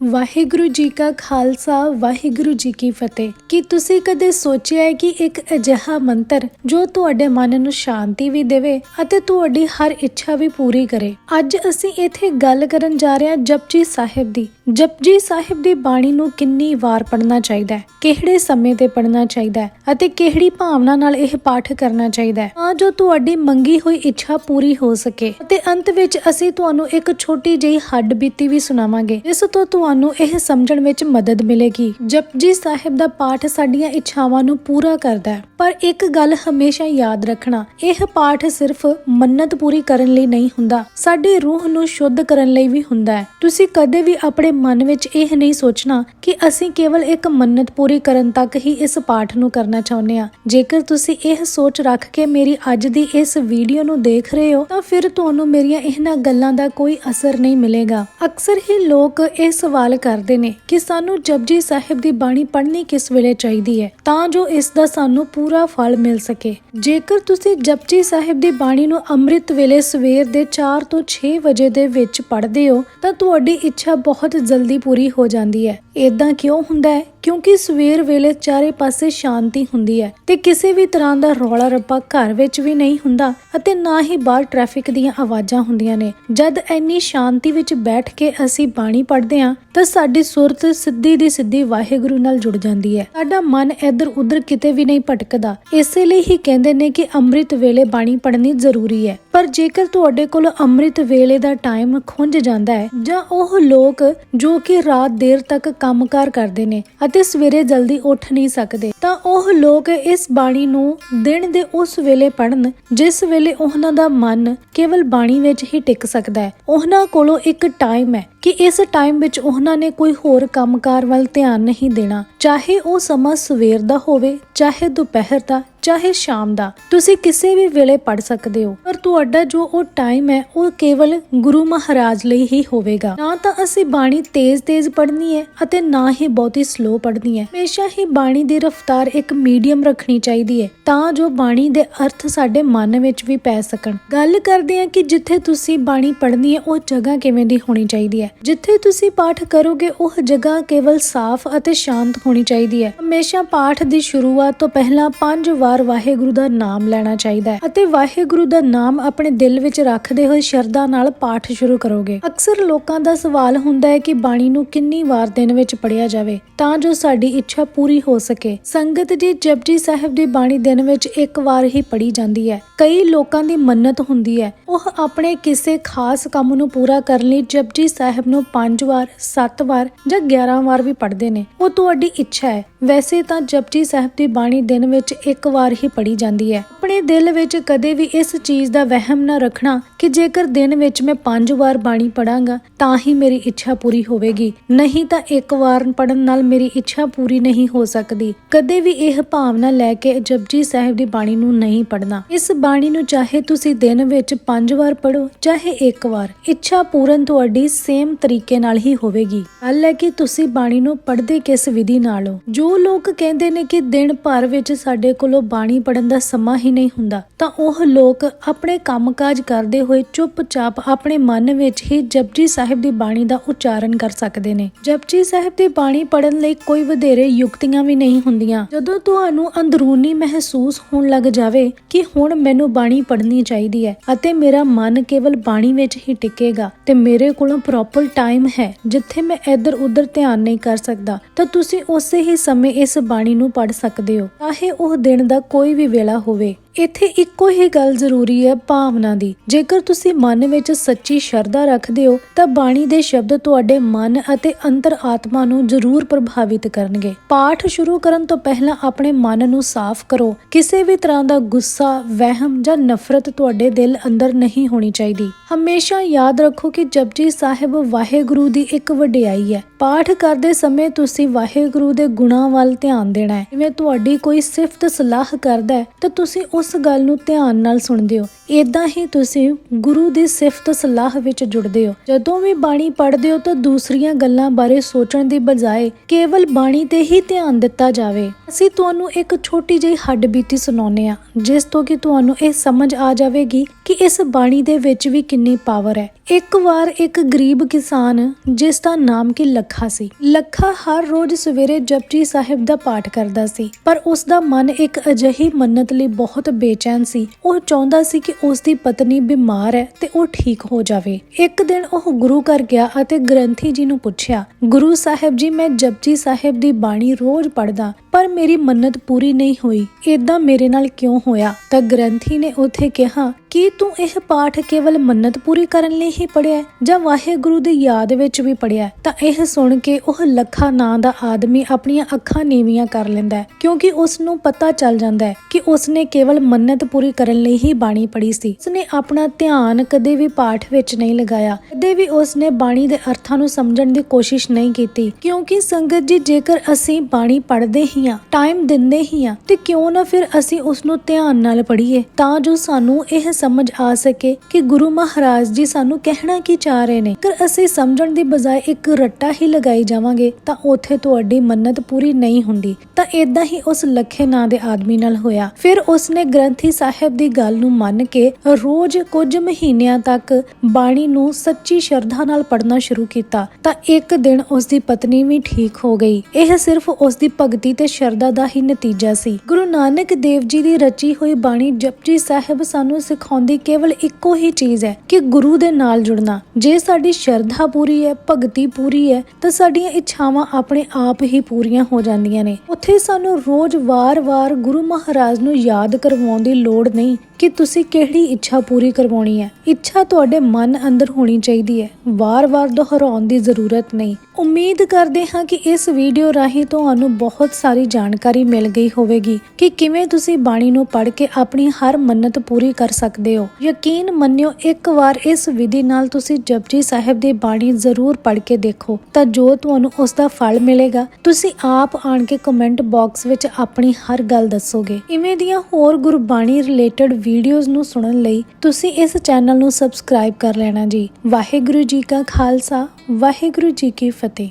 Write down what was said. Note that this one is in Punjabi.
ਵਾਹਿਗੁਰੂ ਜੀ ਕਾ ਖਾਲਸਾ, ਵਾਹਿਗੁਰੂ ਜੀ ਕੀ ਫਤਿਹ। ਕੀ ਤੁਸੀਂ ਕਦੇ ਸੋਚਿਆ ਹੈ ਕਿ ਇੱਕ ਅਜਿਹਾ ਮੰਤਰ ਜੋ ਤੁਹਾਡੇ ਮਨ ਨੂੰ ਸ਼ਾਂਤੀ ਵੀ ਦੇਵੇ ਅਤੇ ਤੁਹਾਡੀ ਹਰ ਇੱਛਾ ਵੀ ਪੂਰੀ ਕਰੇ? ਅੱਜ ਅਸੀਂ ਇੱਥੇ ਗੱਲ ਕਰਨ ਜਾ ਰਹੇ ਹਾਂ ਜਪਜੀ ਸਾਹਿਬ ਦੀ। ਜਪਜੀ ਸਾਹਿਬ ਦੀ ਬਾਣੀ ਨੂੰ ਕਿੰਨੀ ਵਾਰ ਪੜ੍ਹਨਾ ਚਾਹੀਦਾ ਹੈ, ਕਿਹੜੇ ਸਮੇਂ ਤੇ ਪੜ੍ਹਨਾ ਚਾਹੀਦਾ ਹੈ ਅਤੇ ਕਿਹੜੀ ਭਾਵਨਾ ਨਾਲ ਇਹ ਪਾਠ ਕਰਨਾ ਚਾਹੀਦਾ ਹੈ? ਤਾਂ ਜੋ ਤੁਹਾਡੀ ਮੰਗੀ ਹੋਈ ਇੱਛਾ ਪੂਰੀ ਹੋ ਸਕੇ। ਅਤੇ ਅੰਤ ਵਿੱਚ ਅਸੀਂ ਤੁਹਾਨੂੰ ਇੱਕ ਛੋਟੀ ਜਿਹੀ ਹੱਡ ਬੀਤੀ ਵੀ ਸੁਣਾਵਾਂਗੇ। ਇਸ ਤੋਂ ਤੁਹਾਨੂੰ ਇਹ ਸਮਝਣ ਵਿੱਚ ਮਦਦ ਮਿਲੇਗੀ। ਜਪਜੀ ਸਾਹਿਬ ਦਾ ਪਾਠ ਸਾਡੀਆਂ ਇੱਛਾਵਾਂ ਨੂੰ ਪੂਰਾ ਕਰਦਾ ਹੈ। ਪਰ ਇੱਕ ਗੱਲ ਹਮੇਸ਼ਾ ਯਾਦ ਰੱਖਣਾ, ਇਹ ਪਾਠ ਸਿਰਫ ਮੰਨਤ ਪੂਰੀ ਕਰਨ ਲਈ ਨਹੀਂ ਹੁੰਦਾ, ਸਾਡੀ ਰੂਹ ਨੂੰ ਸ਼ੁੱਧ ਕਰਨ ਲਈ ਵੀ ਹੁੰਦਾ ਹੈ। ਤੁਸੀਂ ਕਦੇ ਵੀ ਆਪਣੇ ਮਨ ਵਿੱਚ ਇਹ ਨਹੀਂ ਸੋਚਣਾ ਕਿ ਅਸੀਂ ਕੇਵਲ ਇੱਕ ਮੰਨਤ ਪੂਰੀ ਕਰਨ ਤੱਕ ਹੀ ਇਸ ਪਾਠ ਨੂੰ ਕਰਨਾ ਚਾਹੁੰਦੇ ਹਾਂ। ਜੇਕਰ ਤੁਸੀਂ ਇਹ ਸੋਚ ਰੱਖ ਕੇ ਮੇਰੀ ਅੱਜ ਦੀ ਇਸ ਵੀਡੀਓ ਨੂੰ ਦੇਖ ਰਹੇ ਹੋ, ਤਾਂ ਫਿਰ ਤੁਹਾਨੂੰ ਮੇਰੀਆਂ ਇਹਨਾਂ ਗੱਲਾਂ ਦਾ ਕੋਈ ਅਸਰ ਨਹੀਂ ਮਿਲੇਗਾ। ਅਕਸਰ ਹੀ ਲੋਕ ਇਸ ਸਵਾਲ ਕਰਦੇ ਨੇ ਕਿ ਸਾਨੂੰ ਜਪਜੀ ਸਾਹਿਬ ਦੀ ਬਾਣੀ ਪੜ੍ਹਨੀ ਕਿਸ ਵੇਲੇ ਚਾਹੀਦੀ ਹੈ, ਤਾਂ ਜੋ ਇਸ ਦਾ ਸਾਨੂੰ ਪੂਰਾ ਫਲ ਮਿਲ ਸਕੇ। ਜੇਕਰ ਤੁਸੀਂ ਜਪਜੀ ਸਾਹਿਬ ਦੀ ਬਾਣੀ ਨੂੰ ਅੰਮ੍ਰਿਤ ਵੇਲੇ ਸਵੇਰ ਦੇ 4 ਤੋਂ 6 ਵਜੇ ਦੇ ਵਿੱਚ ਪੜ੍ਹਦੇ ਹੋ, ਤਾਂ ਤੁਹਾਡੀ ਇੱਛਾ ਬਹੁਤ ਜਲਦੀ ਪੂਰੀ ਹੋ ਜਾਂਦੀ ਹੈ। ਇਦਾਂ ਕਿਉਂ ਹੁੰਦਾ ਹੈ? ਕਿਉਂਕਿ ਸਵੇਰ ਵੇਲੇ ਚਾਰੇ ਪਾਸੇ ਸ਼ਾਂਤੀ ਹੁੰਦੀ ਹੈ ਤੇ ਕਿਸੇ ਵੀ ਤਰ੍ਹਾਂ ਦਾ ਰੌਲਾ ਰੱਪਾ ਘਰ ਵਿੱਚ ਵੀ ਨਹੀਂ ਹੁੰਦਾ ਅਤੇ ਨਾ ਹੀ ਬਾਹਰ ਟ੍ਰੈਫਿਕ ਦੀਆਂ ਆਵਾਜ਼ਾਂ ਹੁੰਦੀਆਂ ਨੇ। ਜਦ ਐਨੀ ਸ਼ਾਂਤੀ ਵਿੱਚ ਬੈਠ ਕੇ ਅਸੀਂ ਬਾਣੀ ਪੜ੍ਹਦੇ ਹਾਂ, ਤਾਂ ਸਾਡੀ ਸੁਰਤ ਸਿੱਧੀ ਦੀ ਸਿੱਧੀ ਵਾਹਿਗੁਰੂ ਨਾਲ ਜੁੜ ਜਾਂਦੀ ਹੈ। ਸਾਡਾ ਮਨ ਇੱਧਰ ਉੱਧਰ ਕਿਤੇ ਵੀ ਨਹੀਂ ਭਟਕਦਾ। ਇਸੇ ਲਈ ਹੀ ਕਹਿੰਦੇ ਨੇ ਕਿ ਅੰਮ੍ਰਿਤ ਵੇਲੇ ਬਾਣੀ ਪੜ੍ਹਨੀ ਜ਼ਰੂਰੀ ਹੈ। ਪਰ ਜੇਕਰ ਤੁਹਾਡੇ ਕੋਲ ਅੰਮ੍ਰਿਤ ਵੇਲੇ ਦਾ ਟਾਈਮ ਖੁੰਝ ਜਾਂਦਾ ਹੈ, ਜਾਂ ਉਹ ਲੋਕ ਜੋ ਕਿ ਰਾਤ ਦੇਰ ਤੱਕ ਕੰਮਕਾਰ ਕਰਦੇ ਨੇ ਅਤੇ ਸਵੇਰੇ ਜਲਦੀ ਉੱਠ ਨਹੀਂ ਸਕਦੇ। ਤਾਂ ਉਹ ਲੋਕ ਇਸ ਬਾਣੀ ਨੂੰ ਦਿਨ ਦੇ ਉਸ ਵੇਲੇ ਪੜਨ ਜਿਸ ਵੇਲੇ ਉਹਨਾਂ ਦਾ ਮਨ ਕੇਵਲ ਬਾਣੀ ਵਿੱਚ ਹੀ ਟਿਕ ਸਕਦਾ ਹੈ। ਉਹਨਾਂ ਕੋਲੋਂ ਇੱਕ ਟਾਈਮ ਹੈ ਕਿ ਇਸ ਟਾਈਮ ਵਿੱਚ ਉਹਨਾਂ ਨੇ ਕੋਈ ਹੋਰ ਕੰਮਕਾਰ ਵੱਲ ਧਿਆਨ ਨਹੀਂ ਦੇਣਾ। ਚਾਹੇ ਉਹ ਸਮਾਂ ਸਵੇਰ ਦਾ ਹੋਵੇ, ਚਾਹੇ ਦੁਪਹਿਰ ਦਾ ਚਾਹੇ ਸ਼ਾਮ ਦਾ। ਤੁਸੀਂ ਕਿਸੇ ਵੀ ਵੇਲੇ ਪੜ ਸਕਦੇ ਹੋ, ਪਰ ਤੁਹਾਡਾ ਜੋ ਉਹ ਟਾਈਮ ਹੈ, ਉਹ ਕੇਵਲ ਗੁਰੂ ਮਹਾਰਾਜ ਲਈ ਹੀ ਹੋਵੇਗਾ। ਨਾ ਤਾਂ ਅਸੀਂ ਬਾਣੀ ਤੇਜ਼-ਤੇਜ਼ ਪੜ੍ਹਨੀ ਹੈ ਅਤੇ ਨਾ ਹੀ ਬਹੁਤੀ ਸਲੋ ਪੜ੍ਹਨੀ ਹੈ। ਹਮੇਸ਼ਾ ਹੀ ਬਾਣੀ ਦੀ ਰਫ਼ਤਾਰ ਇੱਕ ਮੀਡੀਅਮ ਰੱਖਣੀ ਚਾਹੀਦੀ ਹੈ, ਤਾਂ ਜੋ ਬਾਣੀ ਦੇ ਅਰਥ ਸਾਡੇ ਮਨ ਵਿੱਚ ਵੀ ਪੈ ਸਕਣ। ਗੱਲ ਕਰਦੇ ਹਾਂ ਕਿ ਜਿੱਥੇ ਤੁਸੀਂ ਬਾਣੀ ਪੜ੍ਹਨੀ ਹੈ, ਉਹ ਜਗ੍ਹਾ ਕਿਵੇਂ ਦੀ ਹੋਣੀ ਚਾਹੀਦੀ ਹੈ। ਜਿੱਥੇ ਤੁਸੀਂ ਪਾਠ ਕਰੋਗੇ, ਉਹ ਜਗ੍ਹਾ ਕੇਵਲ ਸਾਫ਼ ਅਤੇ ਸ਼ਾਂਤ ਹੋਣੀ ਚਾਹੀਦੀ ਹੈ। ਹਮੇਸ਼ਾ ਪਾਠ ਦੀ ਸ਼ੁਰੂਆਤ ਤੋਂ ਪਹਿਲਾਂ ਪੰਜ ਵਾਰ ਵਾਹਿਗੁਰੂ ਦਾ ਨਾਮ ਲੈਣਾ ਚਾਹੀਦਾ ਹੈ ਅਤੇ ਵਾਹਿਗੁਰੂ ਦਾ ਨਾਮ ਆਪਣੇ ਦਿਲ ਵਿੱਚ ਰੱਖਦੇ ਹੋਏ ਸ਼ਰਧਾ ਨਾਲ ਪਾਠ ਸ਼ੁਰੂ ਕਰੋਗੇ। ਅਕਸਰ ਲੋਕਾਂ ਦਾ ਸਵਾਲ ਹੁੰਦਾ ਹੈ ਕਿ ਬਾਣੀ ਨੂੰ ਕਿੰਨੀ ਵਾਰ ਦਿਨ ਵਿੱਚ ਪੜਿਆ ਜਾਵੇ, ਤਾਂ ਜੋ ਸਾਡੀ ਇੱਛਾ ਪੂਰੀ ਹੋ ਸਕੇ। ਸੰਗਤ ਜੀ, ਜਪਜੀ ਸਾਹਿਬ ਦੀ ਬਾਣੀ ਦਿਨ ਵਿੱਚ ਇੱਕ ਵਾਰ ਹੀ ਪੜੀ ਜਾਂਦੀ ਹੈ। ਕਈ ਲੋਕਾਂ ਦੀ ਮੰਨਤ ਹੁੰਦੀ ਹੈ। ਉਹ ਆਪਣੇ ਕਿਸੇ ਖਾਸ ਕੰਮ ਨੂੰ ਪੂਰਾ ਕਰਨ ਲਈ ਜਪਜੀ ਸਾਹਿਬ ਨੂੰ 5 ਵਾਰ 7 ਵਾਰ ਜਾਂ 11 ਵਾਰ ਵੀ ਪੜ੍ਹਦੇ ਨੇ। ਉਹ ਤੁਹਾਡੀ ਇੱਛਾ ਹੈ। ਵੈਸੇ ਤਾਂ ਜਪਜੀ ਸਾਹਿਬ ਦੀ ਬਾਣੀ ਦਿਨ ਵਿੱਚ ਇੱਕ ਵਾਰ ਹੀ ਪੜੀ ਜਾਂਦੀ ਹੈ। ਆਪਣੇ ਦਿਲ ਵਿੱਚ ਕਦੇ ਵੀ ਇਸ ਚੀਜ਼ ਦਾ ਵਹਿਮ ਨਾ ਰੱਖਣਾ ਕਿ ਜੇਕਰ ਦਿਨ ਵਿੱਚ ਮੈਂ 5 ਵਾਰ ਬਾਣੀ ਪੜਾਂਗਾ ਤਾਂ ਹੀ ਮੇਰੀ ਇੱਛਾ ਪੂਰੀ ਹੋਵੇਗੀ। ਨਹੀਂ ਤਾਂ ਇੱਕ ਵਾਰ ਪੜਨ ਨਾਲ ਮੇਰੀ ਇੱਛਾ ਪੂਰੀ ਨਹੀਂ ਹੋ ਸਕਦੀ। ਕਦੇ ਵੀ ਇਹ ਭਾਵਨਾ ਲੈ ਕੇ ਜਪਜੀ ਸਾਹਿਬ ਦੀ ਬਾਣੀ ਨੂੰ ਨਹੀਂ ਪੜਨਾ ਇਸ ਬਾਣੀ ਨੂੰ ਚਾਹੇ ਤੁਸੀਂ ਦਿਨ ਵਿੱਚ 5 ਵਾਰ ਪੜੋ ਚਾਹੇ ਇੱਕ ਵਾਰ, ਇੱਛਾ ਪੂਰਨ ਤੁਹਾਡੀ ਸੇਮ ਤਰੀਕੇ ਨਾਲ ਹੀ ਹੋਵੇਗੀ। ਗੱਲ ਹੈ ਕਿ ਤੁਸੀਂ ਬਾਣੀ ਨੂੰ ਪੜ੍ਹਦੇ ਕਿਸ ਵਿਧੀ ਨਾਲ ਹੋ? ਜੋ ਲੋਕ ਕਹਿੰਦੇ ਨੇ ਕਿ ਦਿਨ ਭਰ ਵਿੱਚ ਸਾਡੇ ਕੋਲੋਂ ਬਾਣੀ ਪੜਨ ਦਾ ਸਮਾਂ ਹੀ ਨਹੀਂ ਹੁੰਦਾ, ਤਾਂ ਉਹ ਲੋਕ ਆਪਣੇ ਕੰਮਕਾਜ ਕਰਦੇ ਹੋਏ ਚੁੱਪਚਾਪ ਆਪਣੇ ਮਨ ਵਿੱਚ ਹੀ ਜਪਜੀ ਸਾਹਿਬ ਦੀ ਬਾਣੀ ਦਾ ਉਚਾਰਨ ਕਰ ਸਕਦੇ ਨੇ। ਜਪਜੀ ਸਾਹਿਬ ਦੀ ਬਾਣੀ ਪੜਨ ਲਈ ਕੋਈ ਵਧੇਰੇ ਯੁਕਤੀਆਂ ਵੀ ਨਹੀਂ ਹੁੰਦੀਆਂ। ਜਦੋਂ ਤੁਹਾਨੂੰ ਅੰਦਰੂਨੀ ਮਹਿਸੂਸ ਹੋਣ ਲੱਗ ਜਾਵੇ ਕਿ ਹੁਣ ਮੈਨੂੰ ਬਾਣੀ ਪੜ੍ਹਨੀ ਚਾਹੀਦੀ ਹੈ ਅਤੇ ਮੇਰਾ ਮਨ ਕੇਵਲ ਬਾਣੀ ਵਿੱਚ ਹੀ ਟਿਕੇਗਾ ਤੇ ਮੇਰੇ ਕੋਲੋਂ ਪ੍ਰੋਪਰ ਟਾਈਮ ਹੈ ਜਿੱਥੇ ਮੈਂ ਇੱਧਰ ਉੱਧਰ ਧਿਆਨ ਨਹੀਂ ਕਰ ਸਕਦਾ, ਤਾਂ ਤੁਸੀਂ ਉਸੇ ਹੀ ਸਮੇਂ ਇਸ ਬਾਣੀ ਨੂੰ ਪੜ੍ਹ ਸਕਦੇ ਹੋ। ਚਾਹੇ ਉਹ ਦਿਨ ਦਾ ਕੋਈ ਵੀ ਵੇਲਾ ਹੋਵੇ। ਇੱਥੇ ਇੱਕੋ ਹੀ ਗੱਲ ਜ਼ਰੂਰੀ ਹੈ ਭਾਵਨਾ ਦੀ। ਜੇਕਰ ਤੁਸੀਂ ਮਨ ਵਿੱਚ ਸੱਚੀ ਸ਼ਰਧਾ ਰੱਖਦੇ ਹੋ, ਤਾਂ ਬਾਣੀ ਦੇ ਸ਼ਬਦ ਤੁਹਾਡੇ ਮਨ ਅਤੇ ਅੰਤਰ ਆਤਮਾ ਨੂੰ ਜ਼ਰੂਰ ਪ੍ਰਭਾਵਿਤ ਕਰਨਗੇ। ਪਾਠ ਸ਼ੁਰੂ ਕਰਨ ਤੋਂ ਪਹਿਲਾਂ ਆਪਣੇ ਮਨ ਨੂੰ ਸਾਫ਼ ਕਰੋ। ਕਿਸੇ ਵੀ ਤਰ੍ਹਾਂ ਦਾ ਗੁੱਸਾ, ਵਹਿਮ ਜਾਂ ਨਫ਼ਰਤ ਤੁਹਾਡੇ ਦਿਲ ਅੰਦਰ ਨਹੀਂ ਹੋਣੀ ਚਾਹੀਦੀ। ਹਮੇਸ਼ਾ ਯਾਦ ਰੱਖੋ ਕਿ ਜਪਜੀ ਸਾਹਿਬ ਵਾਹਿਗੁਰੂ ਦੀ ਇੱਕ ਵਡਿਆਈ ਹੈ। ਪਾਠ ਕਰਦੇ ਸਮੇਂ ਤੁਸੀਂ ਵਾਹਿਗੁਰੂ ਦੇ ਗੁਣਾਂ ਵੱਲ ਧਿਆਨ ਦੇਣਾ ਹੈ। ਜਿਵੇਂ ਤੁਹਾਡੀ ਕੋਈ ਸਿਫਤ ਸਲਾਹ ਕਰਦਾ ਹੈ, ਤਾਂ ਤੁਸੀਂ ਉਸ ਗੱਲ ਨੂੰ ਧਿਆਨ ਨਾਲ ਸੁਣਦੇ ਹੋ। ਇਦਾਂ ਹੀ ਤੁਸੀਂ ਗੁਰੂ ਦੀ ਸਿਫਤ ਸਲਾਹ ਵਿੱਚ ਜੁੜਦੇ ਹੋ। ਜਦੋਂ ਵੀ ਬਾਣੀ ਪੜ੍ਹਦੇ ਹੋ ਤਾਂ ਦੂਸਰੀਆਂ ਗੱਲਾਂ ਬਾਰੇ ਸੋਚਣ ਦੀ ਬਜਾਏ ਕੇਵਲ ਬਾਣੀ ਤੇ ਹੀ ਧਿਆਨ ਦਿੱਤਾ ਜਾਵੇ। ਅਸੀਂ ਤੁਹਾਨੂੰ ਇੱਕ ਛੋਟੀ ਜਿਹੀ ਹੱਡਬੀਤੀ ਸੁਣਾਉਂਦੇ ਆ ਜਿਸ ਤੋਂ ਕਿ ਤੁਹਾਨੂੰ ਇਹ ਸਮਝ ਆ ਜਾਵੇਗੀ ਕਿ ਇਸ ਬਾਣੀ ਦੇ ਵਿੱਚ ਵੀ ਕਿੰਨੀ ਪਾਵਰ ਹੈ। ਇੱਕ ਵਾਰ ਇੱਕ ਗਰੀਬ ਕਿਸਾਨ, ਜਿਸ ਦਾ ਨਾਮ ਕਿ ਲੱਖਾ ਸੀ, ਲੱਖਾ ਹਰ ਰੋਜ਼ ਸਵੇਰੇ ਜਪਜੀ ਸਾਹਿਬ ਦਾ ਪਾਠ ਕਰਦਾ ਸੀ, ਪਰ ਉਸ ਦਾ ਮਨ ਇੱਕ ਅਜਿਹੀ ਮੰਨਤ ਲਈ ਬਹੁਤ ਬੇਚੈਨ ਸੀ। ਉਹ ਚਾਹੁੰਦਾ ਸੀ ਕਿ ਉਸ ਦੀ ਪਤਨੀ ਬਿਮਾਰ ਹੈ ਤੇ ਉਹ ਠੀਕ ਹੋ ਜਾਵੇ। ਇੱਕ ਦਿਨ ਉਹ ਗੁਰੂ ਘਰ ਗਿਆ ਅਤੇ ਗ੍ਰੰਥੀ ਜੀ ਨੂੰ ਪੁੱਛਿਆ, ਗੁਰੂ ਸਾਹਿਬ ਜੀ, ਮੈਂ ਜਪਜੀ ਸਾਹਿਬ ਦੀ ਬਾਣੀ ਰੋਜ਼ ਪੜਦਾ ਪਰ ਮੇਰੀ ਮੰਨਤ ਪੂਰੀ ਨਹੀਂ ਹੋਈ। ਇਦਾਂ ਮੇਰੇ ਨਾਲ ਕਿਉਂ ਹੋਇਆ? ਤਾਂ ਗ੍ਰੰਥੀ ਨੇ ਉੱਥੇ ਕਿਹਾ ਕੀ ਤੂੰ ਇਹ ਪਾਠ ਕੇਵਲ ਮੰਨਤ ਪੂਰੀ ਕਰਨ ਲਈ ਹੀ ਪੜਿਆ ਹੈ? ਜਾਂ ਵਾਹਿਗੁਰੂ ਦੀ ਯਾਦ ਵਿੱਚ ਵੀ ਪੜਿਆ ਤਾਂ ਇਹ ਸੁਣ ਕੇ ਉਹ ਲੱਖਾ ਨਾਂ ਦਾ ਆਦਮੀ ਆਪਣੀਆਂ ਅੱਖਾਂ ਨੀਵੀਆਂ ਕਰ ਲੈਂਦਾ ਕਿਉਂਕਿ ਉਸ ਨੂੰ ਪਤਾ ਚੱਲ ਜਾਂਦਾ ਹੈ ਕਿ ਉਸ ਨੇ ਕੇਵਲ ਮੰਨਤ ਪੂਰੀ ਕਰਨ ਲਈ ਹੀ ਬਾਣੀ ਪੜ੍ਹੀ ਸੀ। ਉਸ ਨੇ ਆਪਣਾ ਧਿਆਨ ਕਦੇ ਵੀ ਪਾਠ ਵਿੱਚ ਨਹੀਂ ਲਗਾਇਆ। ਕਦੇ ਵੀ ਉਸ ਨੇ ਬਾਣੀ ਦੇ ਅਰਥਾਂ ਨੂੰ ਸਮਝਣ ਦੀ ਕੋਸ਼ਿਸ਼ ਨਹੀਂ ਕੀਤੀ, ਕਿਉਂਕਿ ਸੰਗਤ ਜੀ, ਜੇਕਰ ਅਸੀਂ ਬਾਣੀ ਪੜ੍ਹਦੇ ਹੀ ਹਾਂ ਟਾਈਮ ਦਿੰਦੇ ਹੀ ਆ ਤੇ ਕਿਉਂ ਨਾ ਫਿਰ ਅਸੀਂ ਉਸ ਨੂੰ ਧਿਆਨ ਨਾਲ ਪੜ੍ਹੀਏ? ਤਾਂ ਜੋ ਸਾਨੂੰ ਇਹ ਸਮਝ ਆ ਸਕੇ ਕਿ ਗੁਰੂ ਮਹਾਰਾਜ ਜੀ ਸਾਨੂੰ ਕਹਿਣਾ ਕੀ ਚਾਹ ਰਹੇ ਨੇ। ਅਗਰ ਅਸੀਂ ਸਮਝਣ ਦੀ ਬਜਾਏ ਇੱਕ ਰੱਟਾ ਹੀ ਲਗਾਈ ਜਾਵਾਂਗੇ, ਤਾਂ ਉੱਥੇ ਤੁਹਾਡੀ ਮੰਨਤ ਪੂਰੀ ਨਹੀਂ ਹੁੰਦੀ। ਤਾਂ ਇਦਾਂ ਹੀ ਉਸ ਲੱਖੇ ਨਾਂ ਦੇ ਆਦਮੀ ਨਾਲ ਹੋਇਆ। ਫਿਰ ਉਸਨੇ ਗ੍ਰੰਥੀ ਸਾਹਿਬ ਦੀ ਗੱਲ ਨੂੰ ਮੰਨ ਕੇ ਰੋਜ਼ ਕੁਝ ਮਹੀਨਿਆਂ ਤੱਕ ਬਾਣੀ ਨੂੰ ਸੱਚੀ ਸ਼ਰਧਾ ਨਾਲ ਪੜ੍ਹਨਾ ਸ਼ੁਰੂ ਕੀਤਾ। ਤਾਂ ਇੱਕ ਦਿਨ ਉਸ ਦੀ ਪਤਨੀ ਵੀ ਠੀਕ ਹੋ ਗਈ। ਇਹ ਸਿਰਫ ਉਸ ਦੀ ਭਗਤੀ ਤੇ ਸ਼ਰਧਾ ਦਾ ਹੀ ਨਤੀਜਾ ਸੀ। ਗੁਰੂ ਨਾਨਕ ਦੇਵ ਜੀ ਦੀ ਰਚੀ ਹੋਈ ਬਾਣੀ ਜਪਜੀ ਸਾਹਿਬ ਸਾਨੂੰ ਸਿਖਾਉਂਦੀ ਕੇਵਲ ਇੱਕੋ ਹੀ ਚੀਜ਼ ਹੈ ਕਿ ਗੁਰੂ ਦੇ ਨਾਲ ਜੁੜਨਾ। ਜੇ ਸਾਡੀ ਸ਼ਰਧਾ ਪੂਰੀ ਹੈ, ਭਗਤੀ ਪੂਰੀ ਹੈ, ਤਾਂ ਸਾਡੀਆਂ ਇੱਛਾਵਾਂ ਆਪਣੇ ਆਪ ਹੀ ਪੂਰੀਆਂ ਹੋ ਜਾਂਦੀਆਂ ਨੇ। ਉੱਥੇ ਸਾਨੂੰ ਰੋਜ਼ ਵਾਰ-ਵਾਰ ਗੁਰੂ ਮਹਾਰਾਜ ਨੂੰ ਯਾਦ ਕਰਵਾਉਣ ਦੀ ਲੋੜ ਨਹੀਂ ਕਿ ਤੁਸੀਂ ਕਿਹੜੀ ਇੱਛਾ ਪੂਰੀ ਕਰਵਾਉਣੀ ਹੈ। ਇੱਛਾ ਤੁਹਾਡੇ ਮਨ ਅੰਦਰ ਹੋਣੀ ਚਾਹੀਦੀ ਹੈ। ਵਾਰ-ਵਾਰ ਦੁਹਰਾਉਣ ਦੀ ਜ਼ਰੂਰਤ ਨਹੀਂ। ਉਮੀਦ ਕਰਦੇ ਹਾਂ ਕਿ ਇਸ ਵੀਡੀਓ ਰਾਹੀਂ ਤੁਹਾਨੂੰ ਬਹੁਤ ਸਾਰੀ ਜਾਣਕਾਰੀ ਮਿਲ ਗਈ ਹੋਵੇਗੀ ਕਿ ਕਿਵੇਂ ਤੁਸੀਂ ਬਾਣੀ ਨੂੰ ਪੜ੍ਹ ਕੇ ਆਪਣੀ ਹਰ ਮੰਨਤ ਪੂਰੀ ਕਰ ਸਕਦੇ ਹੋ। ਯਕੀਨ ਮੰਨਿਓ, ਇੱਕ ਵਾਰ ਇਸ ਵਿਧੀ ਨਾਲ ਤੁਸੀਂ ਜਪਜੀ ਸਾਹਿਬ ਦੀ ਬਾਣੀ ਜ਼ਰੂਰ ਪੜ੍ਹ ਕੇ ਦੇਖੋ, ਤਾਂ ਜੋ ਤੁਹਾਨੂੰ ਉਸ ਦਾ ਫਲ ਮਿਲੇਗਾ। ਤੁਸੀਂ ਆਪ ਆਣ ਕੇ ਕਮੈਂਟ ਬਾਕਸ ਵਿੱਚ ਆਪਣੀ ਹਰ ਗੱਲ ਦੱਸੋਗੇ। ਇਵੇਂ ਦੀਆਂ ਹੋਰ ਗੁਰਬਾਣੀ ਰਿਲੇਟਡ ਵੀਡੀਓਜ਼ ਨੂੰ ਸੁਣਨ ਲਈ ਤੁਸੀਂ ਇਸ ਚੈਨਲ ਨੂੰ ਸਬਸਕ੍ਰਾਈਬ ਕਰ ਲੈਣਾ ਜੀ। ਵਾਹਿਗੁਰੂ ਜੀ ਕਾ ਖਾਲਸਾ, ਵਾਹਿਗੁਰੂ ਜੀ ਕੀ ਫਤਿਹ।